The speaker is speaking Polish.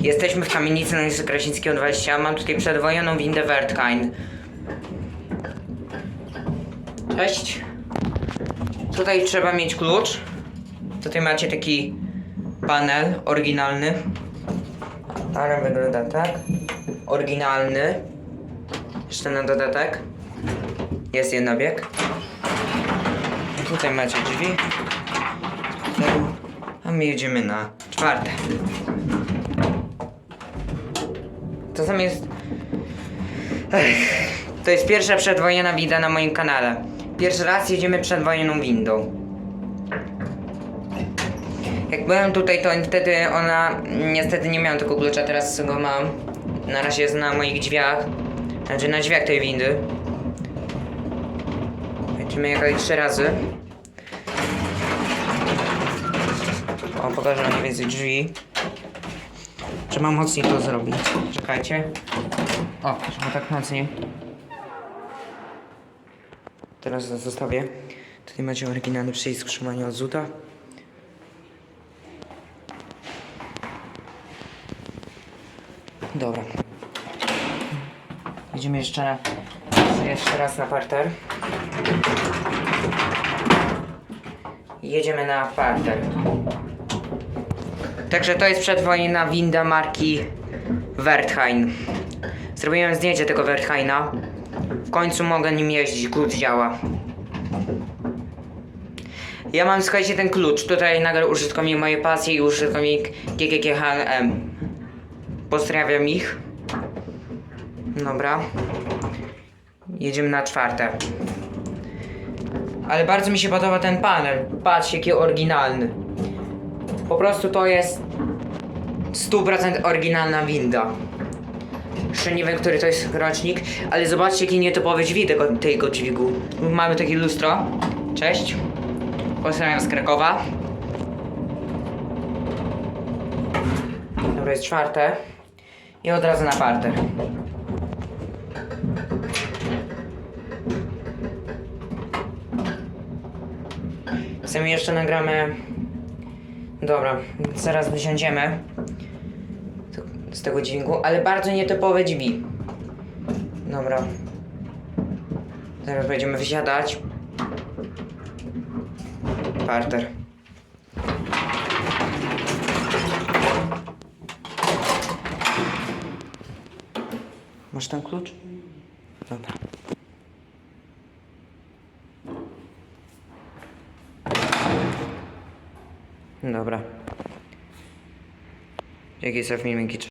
Jesteśmy w kamienicy na ulicy Krasińskiego 20. Mam tutaj przedwojoną windę Wertkind. Cześć. Tutaj trzeba mieć klucz. Tutaj macie taki panel oryginalny. Ale wygląda tak. Oryginalny. Jeszcze na dodatek. Jest jednobieg. Tutaj macie drzwi. A my jedziemy na czwarte. Sam jest... Ech, to jest pierwsza przedwojenna winda na moim kanale. Pierwszy raz jedziemy przedwojenną windą. Jak byłem tutaj, to wtedy ona... Niestety nie miałem tego klucza, teraz go mam. Na razie jest na moich drzwiach. Znaczy na drzwiach tej windy. Będziemy jechali trzy razy. O, pokażę mniej więcej drzwi. Trzeba mocniej to zrobić. Czekajcie. O, trzeba tak mocniej. Teraz zostawię. Tutaj macie oryginalny przycisk trzymania od zuta. Dobra. Idziemy jeszcze, jeszcze raz na parter. Jedziemy na parter. Także to jest przedwojenna winda marki Wertheim. Zrobiłem zdjęcie tego Wertheina. W końcu mogę nim jeździć, klucz działa. Ja mam, słuchajcie, ten klucz. Tutaj nagle użytkownik mojej pasji i użytkownik GGGHM. Pozdrawiam ich. Dobra. Jedziemy na czwarte. Ale bardzo mi się podoba ten panel. Patrz, jaki oryginalny. Po prostu to jest 100% oryginalna winda. Jeszcze nie wiem, który to jest rocznik, ale zobaczcie, jaki nietypowy drzwi tego, tego dźwigu. Mamy takie lustro. Cześć. Pozdrawiam z Krakowa. Dobra, jest czwarte. I od razu na parter. Sami jeszcze nagramy. Dobra, zaraz wysiądziemy z- tego dźwigu, ale bardzo nietypowe drzwi. Dobra. Zaraz będziemy wysiadać. Parter. Masz ten klucz? Dobra. Dobra. Jakie są filmiki?